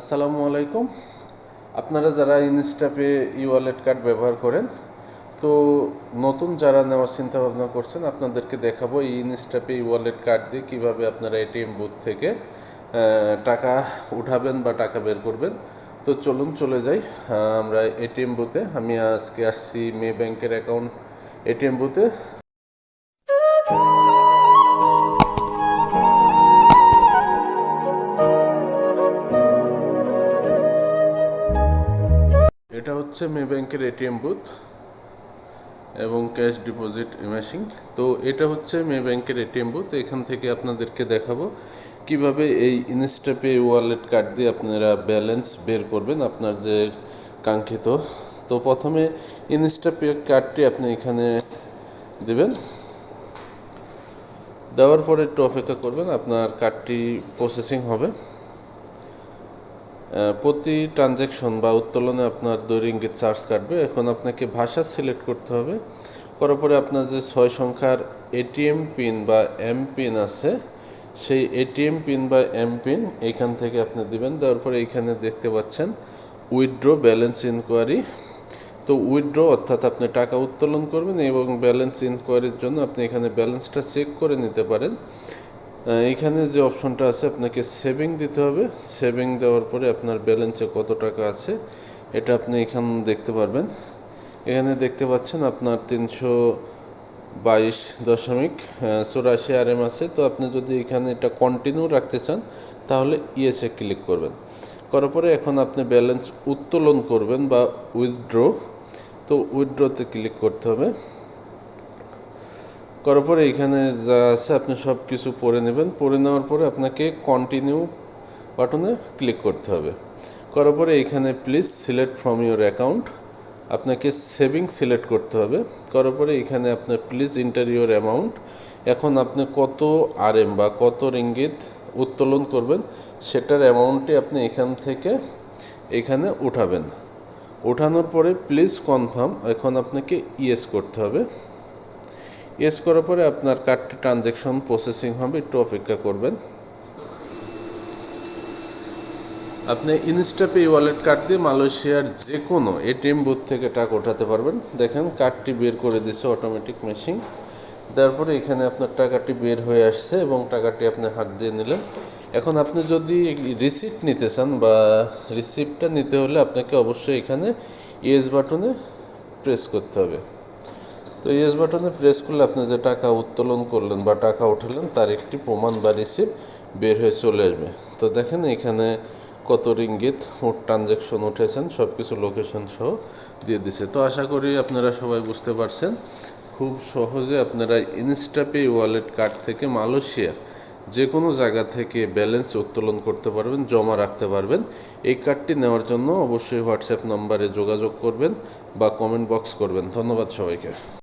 আসসালামু আলাইকুম। আপনারা যারা ইনস্টাপে ই ওয়ালেট কার্ড ব্যবহার করেন, তো নতুন যারা নেওয়ার চিন্তা ভাবনা করছেন, আপনাদেরকে দেখাবো এই ইনস্টাপে ই ওয়ালেট কার্ড দিয়ে কীভাবে আপনারা এটিএম বুথ থেকে টাকা উঠাবেন বা টাকা বের করবেন। তো চলুন চলে যাই আমরা এটিএম বুথে আমি আজকে আসছি মে ব্যাংকের অ্যাকাউন্ট এটিএম বুথে এটা হচ্ছে মে ব্যাংকের এটিএম বুথ এবং ক্যাশ ডিপোজিট মেশিন তো এটা হচ্ছে মে ব্যাংকের এটিএম বুথ। এখান থেকে আপনাদেরকে দেখাবো কীভাবে এই ইনস্টাপে ওয়ালেট কার্ড দিয়ে আপনারা ব্যালেন্স বের করবেন আপনার যে কাঙ্ক্ষিত। তো প্রথমে ইনস্টাপে কার্ডটি আপনি এখানে দেবেন। দেওয়ার পরে একটু অপেক্ষা করবেন, আপনার কার্ডটি প্রসেসিং হবে। প্রতি ট্রানজ্যাকশন বা উত্তোলনে আপনার দুই রিঙ্গিত চার্জ কাটবে। এখন আপনাকে ভাষা সিলেক্ট করতে হবে। করার পরে আপনার যে ছয় সংখ্যার এটিএম পিন বা এম পিন আছে, সেই এটিএম পিন বা এম পিন এখান থেকে আপনি দিবেন। দেওয়ার পরে এইখানে দেখতে পাচ্ছেন উইথড্র ব্যালেন্স ইনকোয়ারি তো উইথড্র অর্থাৎ আপনি টাকা উত্তোলন করবেন এবং ব্যালেন্স ইনকোয়ারির জন্য আপনি এখানে ব্যালেন্সটা চেক করে নিতে পারেন। এখানে যে অপশনটা আছে, আপনাকে সেভিং দিতে হবে। সেভিং দেওয়ার পরে আপনার ব্যালেন্সে কত টাকা আছে, এটা আপনি এখানে দেখতে পারবেন। এখানে দেখতে পাচ্ছেন আপনার তিনশো বাইশ দশমিক চুরাশি আর এম আছে। তো আপনি যদি এখানে এটা কন্টিনিউ রাখতে চান, তাহলে ইয়েসে ক্লিক করবেন। করার পরে এখন আপনি ব্যালেন্স উত্তোলন করবেন বা উইথড্র তো উইথড্রতে ক্লিক করতে হবে। করার পরে এখানে যা আছে, আপনি সব কিছু পড়ে নেবেন। পড়ে নেওয়ার পরে আপনাকে কন্টিনিউ বাটনে ক্লিক করতে হবে। করার পরে এখানে please select from your account আপনাকে সেভিং সিলেক্ট করতে হবে। করার পরে এখানে আপনার প্লিজ ইন্টার ইউর অ্যামাউন্ট এখন আপনি কত আরএম বা কত রিঙ্গিত উত্তোলন করবেন, সেটার অ্যামাউন্টটি আপনি এখান থেকে এখানে উঠাবেন। ওঠানোর পরে প্লিজ কনফার্ম এখন আপনাকে ইয়েস করতে হবে। ইয়েস করার পরে আপনার কার্ডটি ট্রানজ্যাকশন প্রসেসিং হবে, একটু অপেক্ষা করবেন। আপনি ইনস্টাপে ওয়ালেট কার্ড দিয়ে মালয়েশিয়ার যে কোনো এটিএম বুথ থেকে টাকা ওঠাতে পারবেন। দেখেন কার্ডটি বের করে দিচ্ছে অটোমেটিক মেশিন তারপরে এখানে আপনার টাকাটি বের হয়ে আসছে এবং টাকাটি আপনি হাত দিয়ে নিলেন। এখন আপনি যদি রিসিপ্ট নিতে চান বা রিসিপ্টটা নিতে হলে আপনাকে অবশ্যই এখানে ইয়েস বাটনে প্রেস করতে হবে। তো ইয়েস বাটনে প্রেস করলে আপনি যে টাকা উত্তোলন করলেন বা টাকা উঠালেন, তার একটি প্রমাণ বা রিসিপ্ট বের হয়ে চলে আসবে। তো দেখেন এখানে কত রিঙ্গিত ট্রানজ্যাকশন উঠেছেন সব কিছু লোকেশন সহ দিয়ে দিছে। তো আশা করি আপনারা সবাই বুঝতে পারছেন, খুব সহজে আপনারা ইনস্টাপে ওয়ালেট কার্ড থেকে মালয়েশিয়ার যে কোনো জায়গা থেকে ব্যালেন্স উত্তোলন করতে পারবেন, জমা রাখতে পারবেন। এই কার্ডটি নেওয়ার জন্য অবশ্যই হোয়াটসঅ্যাপ নম্বরে যোগাযোগ করবেন বা কমেন্ট বক্স করবেন। ধন্যবাদ সবাইকে।